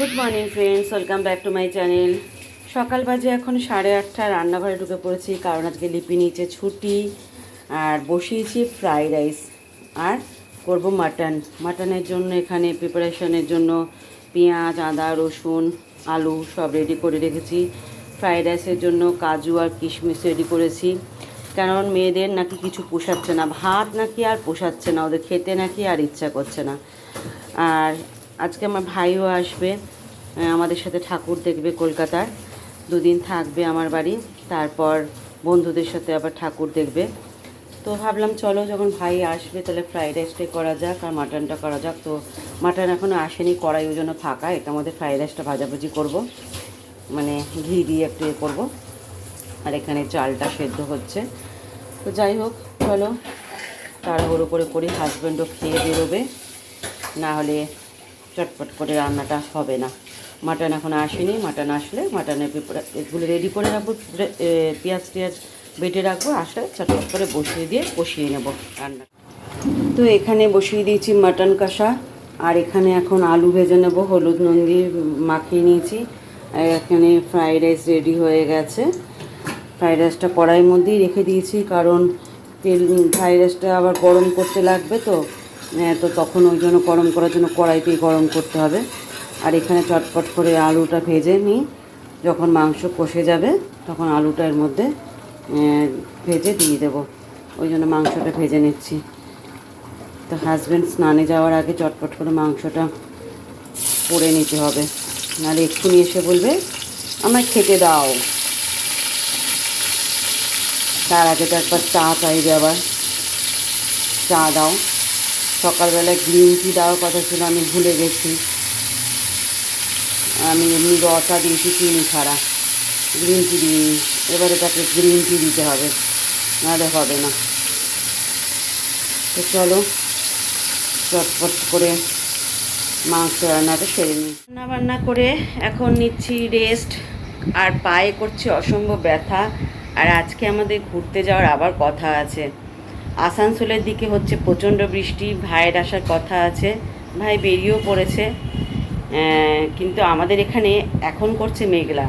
Good morning friends welcome back to my channel সকাল বাজে এখন সাড়ে আটটা রান্নাঘরে ঢুকে পড়েছি, কারণ আজকে লিপি নিচে ছুটি। আর বসিয়েছি ফ্রাইড রাইস। আর করব মাটন। মাটনের জন্য এখানে প্রিপারেশনের জন্য পেঁয়াজ, আদা, রসুন, আলু সব রেডি করে রেখেছি। ফ্রাইড রাইসের জন্য কাজু আর কিশমিশ রেডি করেছি। কারণ মেয়েদের নাকি কিছু পোষাচ্ছে না। ভাত নাকি আর পোষাচ্ছে না। ওদের খেতে নাকি আর ইচ্ছা করছে না। আর আজকে আমার ভাইও আসবে আমাদের সাথে ঠাকুর দেখবে কলকাতার। দুদিন থাকবে আমার বাড়ি, তারপর বন্ধুদের সাথে আবার ঠাকুর দেখবে। তো ভাবলাম চলো যখন ভাই আসবে তাহলে ফ্রাইড রাইসটাই করা যাক আর মাটনটা করা যাক। তো মাটন এখনও আসেনি কড়াই ওই জন্য ফাঁকা, এটা আমাদের ফ্রাইড রাইসটা ভাজাভাজি করব। মানে ঘি দিয়ে একটু এ করব। আর এখানে চালটা সেদ্ধ হচ্ছে। তো যাই হোক, চলো। তাড়াহুড়ো করে করি হাজব্যান্ডও খেয়ে বেরোবে। না হলে চটপট করে রান্নাটা হবে না। মাটন এখন আসেনি, মাটন আসলে মাটনের এগুলো রেডি করে রাখব পেঁয়াজ টিয়াজ বেটে রাখব, আসলে চটপট করে বসিয়ে দিয়ে কষিয়ে নেব রান্না। তো এখানে বসিয়ে দিয়েছি মাটন কষা, আর এখানে এখন আলু ভেজে নেব, হলুদ নুন দিয়ে মাখিয়ে নিয়েছি। এখানে ফ্রাইড রাইস রেডি হয়ে গেছে। ফ্রাইড রাইসটা কড়াইয়ের মধ্যেই রেখে দিয়েছি, কারণ তেল ফ্রাইড রাইসটা আবার গরম করতে লাগবে তো। তো তখন ওই জন্য গরম করার জন্য কড়াইতেই গরম করতে হবে। আর এখানে চটপট করে আলুটা ভেজে নিই। যখন মাংস কষে যাবে, তখন আলুটা এর মধ্যে ভেজে দিয়ে দেবো। ওই জন্য মাংসটা ভেজে নিচ্ছি। তো হাজব্যান্ড স্নানে যাওয়ার আগে চটপট করে মাংসটা করে নিতে হবে। নাহলে এক্ষুনি এসে বলবে, আমায় খেতে দাও। তার আগে তো একবার চা চাইবে আবার। চা দাও। সকালবেলা গ্রিন টি দেওয়ার কথা ছিল, আমি ভুলে গেছি। আমি এমনি রটা দিয়েছি চিনি ছাড়া। গ্রিন টি দিই এবারে তাকে গ্রিন টি দিতে হবে, নাহলে হবে না। তো চলো, চটপট করে মাংস রান্নাটা সেরে নিই। রান্না বান্না করে এখন নিচ্ছি রেস্ট আর পায়ে করছে অসম্ভব ব্যথা, আর আজকে আমাদের ঘুরতে যাওয়ার আবার কথা আছে। আসানসোলের দিকে হচ্ছে প্রচণ্ড বৃষ্টি, ভাইয়ের আসার কথা আছে, ভাই বেরিয়েও পড়েছে। কিন্তু আমাদের এখানে এখন করছে মেঘলা।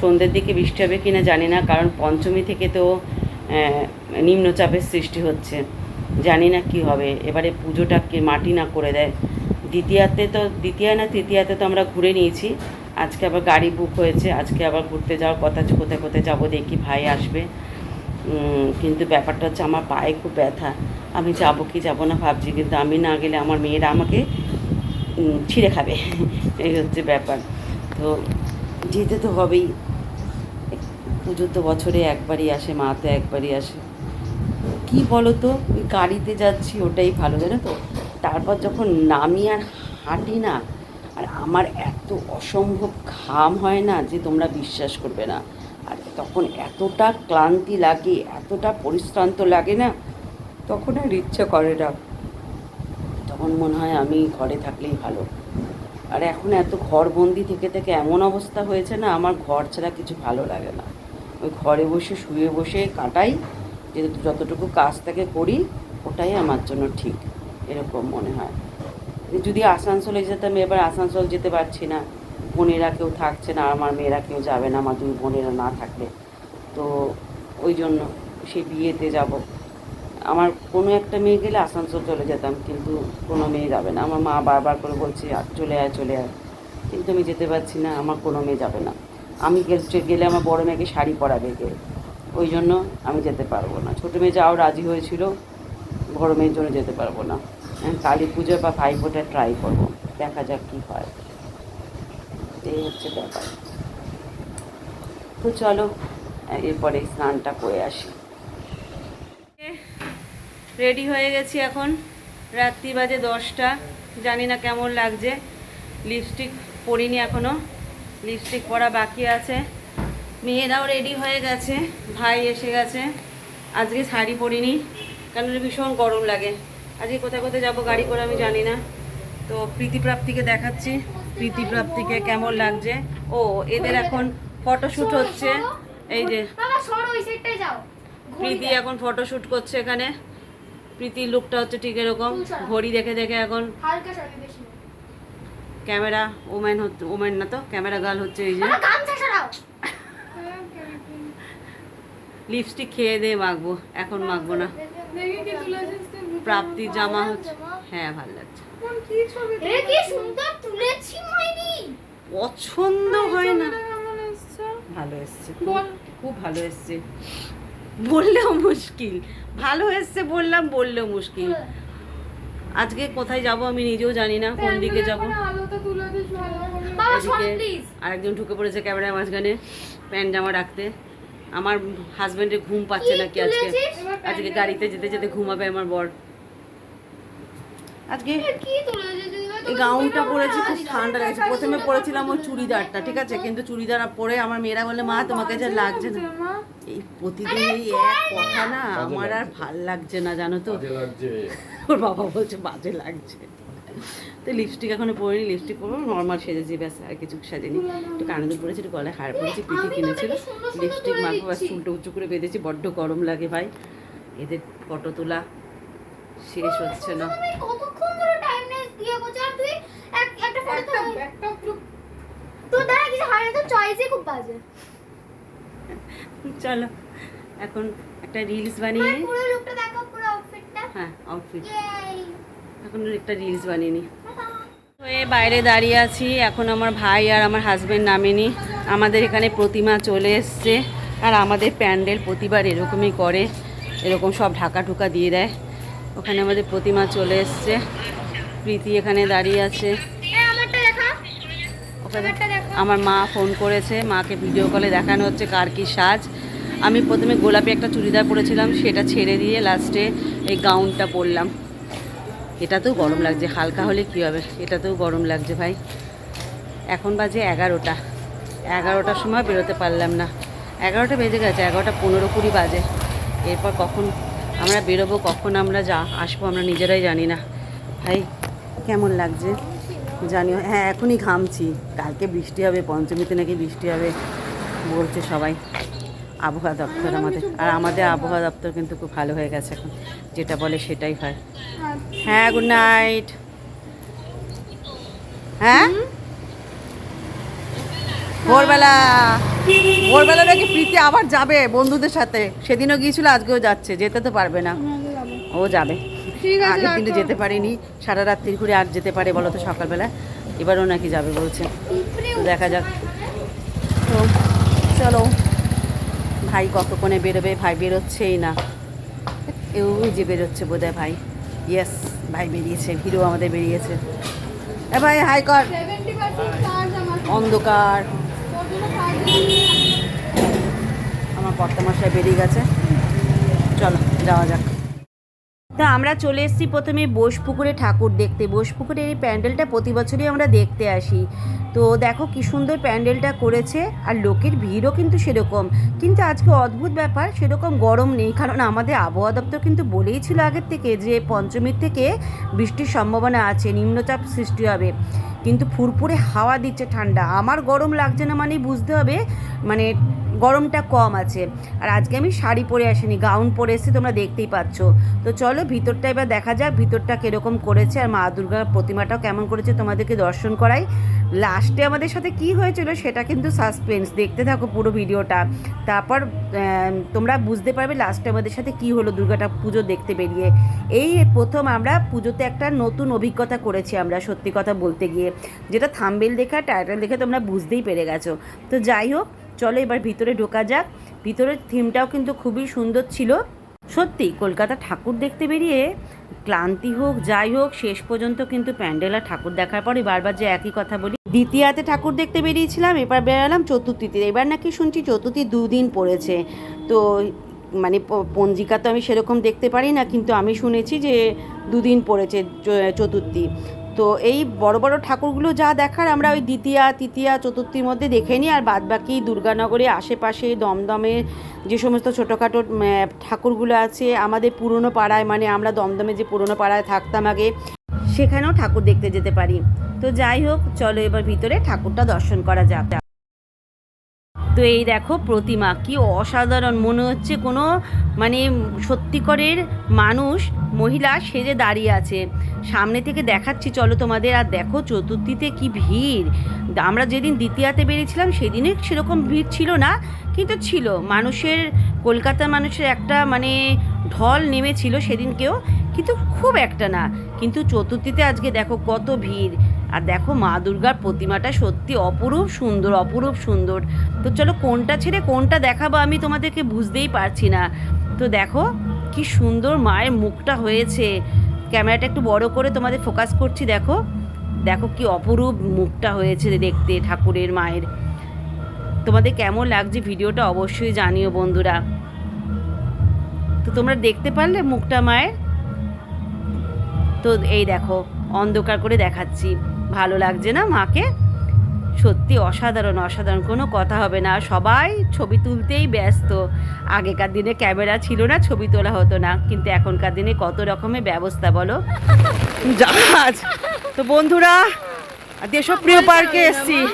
সন্ধ্যের দিকে বৃষ্টি হবে কিনা জানি না, কারণ পঞ্চমী থেকে তো নিম্নচাপের সৃষ্টি হচ্ছে। জানি না কি হবে। এবারে পুজোটাকে মাটি না করে দেয়। দ্বিতীয়াতে তো, দ্বিতীয় না তৃতীয়াতে তো আমরা ঘুরে নিয়েছি। আজকে আবার গাড়ি বুক হয়েছে, আজকে আবার ঘুরতে যাওয়ার কথা কোথায় কোথায় যাব, দেখি ভাই আসবে। কিন্তু ব্যাপারটা হচ্ছে আমার পায়ে খুব ব্যথা। আমি যাব কি যাব না ভাবছি, কিন্তু আমি না গেলে আমার মেয়েরা আমাকে ছিঁড়ে খাবে। এই হচ্ছে ব্যাপার। তো যেতে তো হবেই। পুজো তো বছরে একবারই আসে, মা তো একবারই আসে। কি বলো তো ওই গাড়িতে যাচ্ছি, ওটাই ভালো, জানো তো? তারপর যখন নামি আর হাঁটি না, আর আমার এত অসম্ভব ঘাম হয় না যে তোমরা বিশ্বাস করবে না। তখন এতটা ক্লান্তি লাগে, এতটা পরিশ্রান্ত লাগে না, তখন আর ইচ্ছে করে না। তখন মনে হয় আমি ঘরে থাকলেই ভালো। আর এখন এত ঘরবন্দি থেকে থেকে এমন অবস্থা হয়েছে না, আমার ঘর ছাড়া কিছু ভালো লাগে না। ওই ঘরে বসে, শুয়ে বসে কাটাই, যে যতটুকু কাজ থেকে করি, ওটাই আমার জন্য ঠিক, এরকম মনে হয়। যদি আসানসোলে যেতাম, এবার আসানসোল যেতে পারছি না। বোনেরা কেউ থাকছে না, আমার মেয়েরা কেউ যাবে না, আমার দুই বোনেরা না থাকলে। তো ওই জন্য সে বিয়েতে যাব। আমার কোনো একটা মেয়ে গেলে আসানসোল চলে যেতাম, কিন্তু কোনো মেয়ে যাবে না। আমার মা বারবার করে বলছে "আর চলে আয় চলে আয়। কিন্তু আমি যেতে পারছি না, আমার কোনো মেয়ে যাবে না। আমি গেলে আমার বড় মেয়েকে শাড়ি পরাবে গে ওই জন্য আমি যেতে পারব না। ছোটো মেয়ে যাও, রাজি হয়েছিল, বড় মেয়ের জন্য যেতে পারব না। কালী পুজো বা ভাইফোঁটা ট্রাই করব, দেখা যাক কী হয়। এই হচ্ছে ব্যাপার। তো চলো, এরপরে স্নানটা করে আসি। রেডি হয়ে গেছি এখন। রাত্রি বাজে দশটা। জানি না কেমন লাগছে। লিপস্টিক পরিনি এখনও লিপস্টিক পরা বাকি আছে। মেয়েরাও রেডি হয়ে গেছে। ভাই এসে গেছে। আজকে শাড়ি পরিনি কারণ ভীষণ গরম লাগে। আজকে কোথায় কোথায় যাব গাড়ি করে আমি জানি না। তো প্রীতিপ্রাপ্তিকে দেখাচ্ছি। প্রীতিপ্রাপ্তিকে কেমন লাগছে? ও এদের এখন ফটোশ্যুট হচ্ছে। এই যে বাবা সরো ওই সাইডটাই যাও প্রীতি এখন ফটোশ্যুট করছে এখানে। প্রীতির লুকটা হচ্ছে ঠিক এরকম। ঘড়ি দেখে দেখে এখন। ক্যামেরা ওম্যান হচ্ছে ওম্যান না তো ক্যামেরা গার্ল হচ্ছে এই যে। লিপস্টিক খেয়ে দিয়ে মাখবো এখন মাখবো না? প্রাপ্তি জামা হচ্ছে। হ্যাঁ ভালো লাগছে কোন কি ছবি এ কি সুন্দর তুলেছি মাইনি পছন্দ হয় না। ভালো এসছে খুব ভালো এসছে। বললেও মুশকিল। ভালো এসছে বললাম বললেও মুশকিল। আজকে কোথায় যাব আমি নিজেও জানি না কোন দিকে যাব। আরেকজন ঢুকে পড়েছে ক্যামেরার মাঝখানে প্যান্ট জামা রাখতে। আমার হাজবেন্ডের ঘুম পাচ্ছে নাকি আজকে। আজকে গাড়িতে যেতে যেতে ঘুমাবে আমার বর। আজকে কি এই গাউনটা পরেছি খুব ঠান্ডা লাগছে। প্রথমে পরেছিলাম ওই চুড়িদারটা ঠিক আছে? কিন্তু চুড়িদার পরে আমার মেয়েরা বলে মা তোমাকে যা লাগছে না। এই প্রতিদিন এই এক কথা না আমার আর ভালো লাগছে না জানো তো? ওর বাবা বলছে বাজে লাগছে। তো লিপস্টিক এখনও পরিনি লিপস্টিক পরবো নর্মাল সেজেছি ব্যাস আর কিছু সাজিনি। একটু কানের পরেছি একটু গলায় হার পরেছি পিঠে কিনেছিল? লিপস্টিক মাখবো ব্যাস চুলটা উঁচু করে বেঁধেছি বড্ড গরম লাগে ভাই। এদের ফটো তোলা শেষ হচ্ছে না। তুমি কতক্ষণ ধরে টাইম নিয়ে করছ আর তুই একটা ফটো তো একটা তোর দ্বারা কিছু হয় না তোর চয়েসই খুব বাজে। চলো এখন একটা রিলস বানিয়ে আর পুরো লুকটা দেখো পুরো আউটফিটটা হ্যাঁ আউটফিট এখন একটা রিলস বানিয়ে নিই হয়ে বাইরে দাঁড়িয়ে আছি এখন আমার ভাই আর আমার হাজবেন্ড নামেনি। আমাদের এখানে প্রতিমা চলে এসছে আর আমাদের প্যান্ডেল প্রতিবার এরকমই করে এরকম সব ঢাকা ঢুকা দিয়ে দেয়। ওখানে আমাদের প্রতিমা চলে এসছে। প্রীতি এখানে দাঁড়িয়ে আছে। আমার মা ফোন করেছে মাকে ভিডিও কলে দেখানো হচ্ছে কার কি সাজ। আমি প্রথমে গোলাপি একটা চুড়িদার পরেছিলাম সেটা ছেড়ে দিয়ে লাস্টে এই গাউনটা পরলাম। এটাতেও গরম লাগছে হালকা হলে কী হবে? এটাতেও গরম লাগছে ভাই। এখন বাজে এগারোটা। এগারোটার সময় বেরোতে পারলাম না। এগারোটা বেজে গেছে এগারোটা পনেরো কুড়ি বাজে। এরপর কখন আমরা বেরোবো কখন আমরা যা আসব আমরা নিজেরাই জানি না। ভাই কেমন লাগছে? জানিও। হ্যাঁ এখনই ঘামছি। কালকে বৃষ্টি হবে, পঞ্চমীতে নাকি বৃষ্টি হবে, বলছে সবাই। আবহাওয়া দপ্তর আমাদের। আর আমাদের আবহাওয়া দপ্তর কিন্তু খুব ভালো হয়ে গেছে এখন। যেটা বলে সেটাই হয়। হ্যাঁ গুড নাইট হ্যাঁ? ভোরবেলা। ভোরবেলা নাকি প্রীতি আবার যাবে বন্ধুদের সাথে। সেদিনও গিয়েছিল, আজকেও যাচ্ছে। যেতে তো পারবে না। ও যাবে। আগের দিনে যেতে পারিনি সারা রাত্রি ঘুরে আর যেতে পারে বলো তো সকালবেলা এবারও নাকি যাবে বলছে। দেখা যাক। তো চলো ভাই কতক্ষণে বেরোবে? ভাই বেরোচ্ছেই না। এও যে বেরোচ্ছে বোধহয় ভাই। ইয়েস ভাই বেরিয়েছে হিরো আমাদের বেরিয়েছে। এ ভাই হাই কর। 70% আমার অন্ধকার। আমার কর্তামশাই বেরিয়ে গেছে। চলো যাওয়া যাক। তো আমরা চলে এসেছি প্রথমে বোসপুকুরে ঠাকুর দেখতে। বোসপুকুরের এই প্যান্ডেলটা প্রতি বছরই আমরা দেখতে আসি। তো দেখো কি সুন্দর প্যান্ডেলটা করেছে আর লোকের ভিড়ও কিন্তু সেরকম। কিন্তু আজকে অদ্ভুত ব্যাপার, সেরকম গরম নেই। কারণ আমাদের আবহাওয়া দপ্তর কিন্তু বলেই ছিল আগের থেকে যে পঞ্চমীর থেকে বৃষ্টির সম্ভাবনা আছে, নিম্নচাপ সৃষ্টি হবে। কিন্তু ফুরফুরে হাওয়া দিচ্ছে ঠান্ডা। আমার গরম লাগছে না মানেই বুঝতে হবে মানে গরমটা কম আছে। আর আজকে আমি শাড়ি পরে আসিনি, গাউন পরে এসেছি, তোমরা দেখতেই পাচ্ছ। তো চলো ভিতরটা এবার দেখা যাক, ভিতরটা কীরকম করেছে আর মা দুর্গার প্রতিমাটাও কেমন করেছে তোমাদেরকে দর্শন করাই। লাস্টে আমাদের সাথে কি হয়েছিল সেটা কিন্তু সাসপেন্স, দেখতে থাকো পুরো ভিডিওটা। তারপর তোমরা বুঝতে পারবে লাস্টে আমাদের সাথে কি হলো দুর্গাটা পুজো দেখতে বেরিয়ে। এই প্রথম আমরা পুজোতে একটা নতুন অভিজ্ঞতা করেছি আমরা, সত্যি কথা বলতে গিয়ে। যেটা থাম্বেল দেখে টাইটেল দেখে তোমরা বুঝতেই পেরে গেছো। তো যাই হোক চলো এবার ভিতরে ঢোকা যাক। ভিতরের থিমটাও কিন্তু খুবই সুন্দর ছিল। সত্যি, কলকাতা ঠাকুর দেখতে বেরিয়ে ক্লান্তি হোক, যাই হোক, শেষ পর্যন্ত কিন্তু প্যান্ডেল ঠাকুর দেখার পরে বারবার যে একই কথা বলি। দ্বিতীয়াতে ঠাকুর দেখতে বেরিয়েছিলাম, এবার বেরালাম চতুর্থীতে। এবার নাকি শুনছি চতুর্থী দুদিন পড়েছে। তো মানে পঞ্জিকা তো আমি সেরকম দেখতে পারি না, কিন্তু আমি শুনেছি যে দুদিন পড়েছে চতুর্থী। তো এই বড় বড় ঠাকুরগুলো যা দেখার আমরা ওই দ্বিতীয়া, তৃতীয়া, চতুর্থীর মধ্যে দেখে নিই, আর বাদবাকি দুর্গানগরে আশেপাশে দমদমে যে সমস্ত ছোটোখাটো ঠাকুরগুলো আছে, আমাদের পুরনো পাড়ায় মানে আমরা দমদমে যে পুরনো পাড়ায় থাকতাম আগে, সেখানেও ঠাকুর দেখতে যেতে পারি। তো যাই হোক, চলো এবার ভিতরে ঠাকুরটা দর্শন করা যাক। তো এই দেখো প্রতিমা, কি অসাধারণ। মনে হচ্ছে কোনো মানে সত্যিকরের মানুষ, মহিলা সেজে দাঁড়িয়ে আছে। সামনে থেকে দেখাচ্ছি, চলো তোমাদের। আর দেখো চতুর্থীতে কি ভিড়। আমরা যেদিন দ্বিতীয়াতে বেরিয়েছিলাম, সেদিনে সেরকম ভিড় ছিল না, কিন্তু ছিল। মানুষের কলকাতার মানুষের একটা মানে ঢল নেমেছিল সেদিনকেও, কিন্তু খুব একটা না। কিন্তু চতুর্থীতে আজকে দেখো কত ভিড়। আর দেখো মা দুর্গার প্রতিমাটা সত্যি অপরূপ সুন্দর অপরূপ সুন্দর। তো চলো কোনটা ছেড়ে কোনটা দেখাবো আমি তোমাদেরকে বুঝতেই পারছি না। তো দেখো কি সুন্দর মায়ের মুখটা হয়েছে। ক্যামেরাটা একটু বড় করে তোমাদের ফোকাস করছি, দেখো। দেখো কি অপরূপ মুখটা হয়েছে দেখতে ঠাকুরের মায়ের। তোমাদের কেমন লাগছে ভিডিওটা অবশ্যই জানিও বন্ধুরা। তো তোমরা দেখতে পারলে মুখটা মায়ের? তো এই দেখো, অন্ধকার করে দেখাচ্ছি। ভালো লাগছে না মাকে? সত্যি অসাধারণ অসাধারণ। কোনো কথা হবে না। সবাই ছবি তুলতেই ব্যস্ত। আগেকার দিনে ক্যামেরা ছিল না, ছবি তোলা হতো না। কিন্তু এখনকার দিনে কত রকমের ব্যবস্থা বলো? জাহাজ! তো বন্ধুরা, দেশপ্রিয় পার্কে এসছি।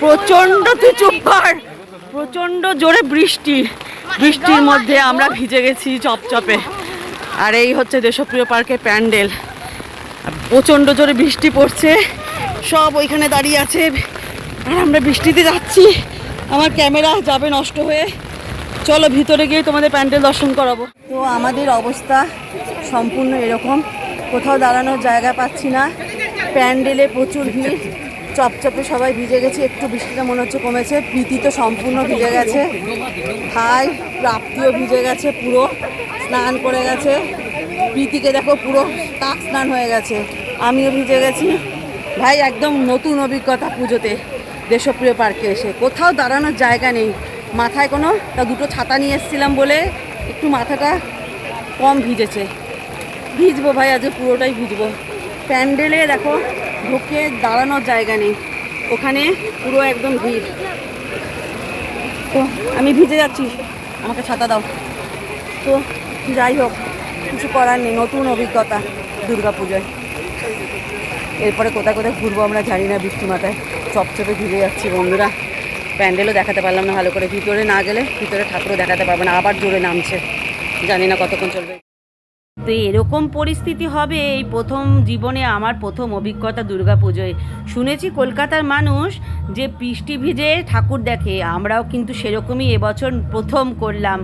প্রচণ্ড তুই চুপ কর। প্রচণ্ড জোরে বৃষ্টি। বৃষ্টির মধ্যে আমরা ভিজে গেছি চপচপে। আর এই হচ্ছে দেশপ্রিয় পার্কের প্যান্ডেল। প্রচণ্ড জোরে বৃষ্টি পড়ছে। সব ওইখানে দাঁড়িয়ে আছে। আর আমরা বৃষ্টিতে যাচ্ছি। আমার ক্যামেরা যাবে নষ্ট হয়ে। চলো ভিতরে গিয়ে তোমাদের প্যান্ডেল দর্শন করাবো। তো আমাদের অবস্থা সম্পূর্ণ এরকম। কোথাও দাঁড়ানোর জায়গা পাচ্ছি না। প্যান্ডেলে প্রচুর ভিড়। চপচপে সবাই ভিজে গেছে। একটু বৃষ্টিটা মনে হচ্ছে কমেছে। প্রীতি তো সম্পূর্ণ ভিজে গেছে। ভাই, প্রাপ্তিও ভিজে গেছে পুরো। স্নান করে গেছে। প্রীতিকে দেখো পুরো তাক স্নান হয়ে গেছে। আমিও ভিজে গেছি। ভাই, একদম নতুন অভিজ্ঞতা পুজোতে দেশপ্রিয় পার্কে এসে। কোথাও দাঁড়ানোর জায়গা নেই। মাথায় কোনো, তা দুটো ছাতা নিয়ে এসেছিলাম বলে একটু মাথাটা কম ভিজেছে। ভিজবো ভাই, আজকে পুরোটাই ভিজবো। প্যান্ডেলে দেখো, ঢুকে দাঁড়ানোর জায়গা নেই। ওখানে পুরো একদম ভিড়। তো, আমি ভিজে যাচ্ছি। আমাকে ছাতা দাও। তো, যাই হোক। কিছু করার নেই, নতুন অভিজ্ঞতা, দুর্গাপূজায়। এরপরে কোথায় কোথায় ঘুরবো আমরা জানি না বৃষ্টি মাথায় চপচপে ঘুরে যাচ্ছি বন্ধুরা। প্যান্ডেলও দেখাতে পারলাম না ভালো করে, ভিতরে না গেলে ভিতরে ঠাকুরও দেখাতে পারব না, আবার জোরে নামছে। জানি না কতক্ষণ চলবে। তো এরকম পরিস্থিতি হবে এই প্রথম জীবনে আমার প্রথম অভিজ্ঞতা দুর্গাপুজোয়। শুনেছি কলকাতার মানুষ যে বৃষ্টি ভিজে ঠাকুর দেখে, আমরাও কিন্তু সেরকমই এবছর প্রথম করলাম।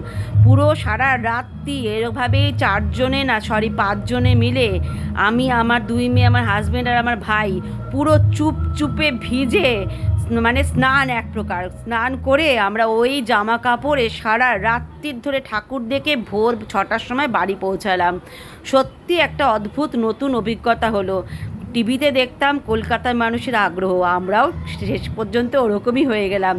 পুরো সারা রাত্রি এরকমভাবে চারজনে না সরি পাঁচজনে মিলে আমি, আমার দুই মেয়ে, আমার হাজব্যান্ড আর আমার ভাই পুরো চুপ চুপে ভিজে মানে স্নান এক প্রকার। স্নান করে আমরা ওই জামা কাপড়ে সারা রাত্রির ধরে ঠাকুর দেখে ভোর ছটার সময় বাড়ি পৌঁছালাম। সত্যি একটা অদ্ভুত নতুন অভিজ্ঞতা হলো। টিভিতে দেখতাম, কলকাতার মানুষের আগ্রহ। আমরাও শেষ পর্যন্ত ওরকমই হয়ে গেলাম।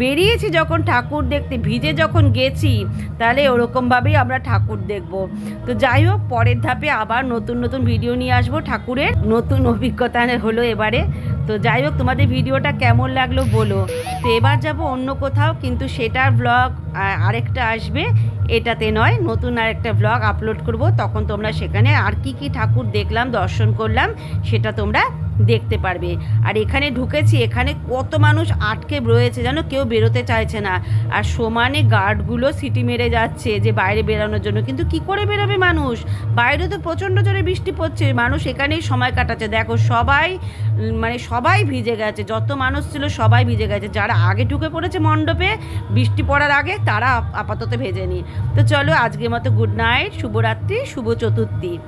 বেরিয়েছি যখন ঠাকুর দেখতে, ভিজে যখন গেছি, তাহলে ওরকমভাবেই আমরা ঠাকুর দেখব। তো যাই হোক, পরের ধাপে আবার নতুন নতুন ভিডিও নিয়ে আসব ঠাকুরের। নতুন অভিজ্ঞতা হলো এবারে। তো যাই হোক, তোমাদের ভিডিওটা কেমন লাগল বলো। তো এবার যাব অন্য কোথাও, কিন্তু সেটার ব্লগ আরেকটা আসবে। এটাতে নয়, নতুন আরেকটা ব্লগ আপলোড করব। তখন তোমরা সেখানে আর কি কি ঠাকুর দেখলাম, দর্শন করলাম, সেটা তোমরা দেখতে পারবে। আর এখানে ঢুকেছি, এখানে কত মানুষ আটকে রয়েছে যেন কেউ বেরোতে চাইছে না। আর সমানে গার্ডগুলো সিটি মেরে যাচ্ছে যে বাইরে বেরোনোর জন্য। কিন্তু কি করে বেরোবে মানুষ? বাইরে তো প্রচণ্ড জোরে বৃষ্টি পড়ছে। মানুষ এখানেই সময় কাটাচ্ছে। দেখো, সবাই মানে সবাই ভিজে গেছে। যত মানুষ ছিল সবাই ভিজে গেছে। যারা আগে ঢুকে পড়েছে মণ্ডপে, বৃষ্টি পড়ার আগে তারা আপ- আপাতত ভেজেনি। তো চলো আজকের মতো গুড নাইট, শুভরাত্রি, শুভ চতুর্থী।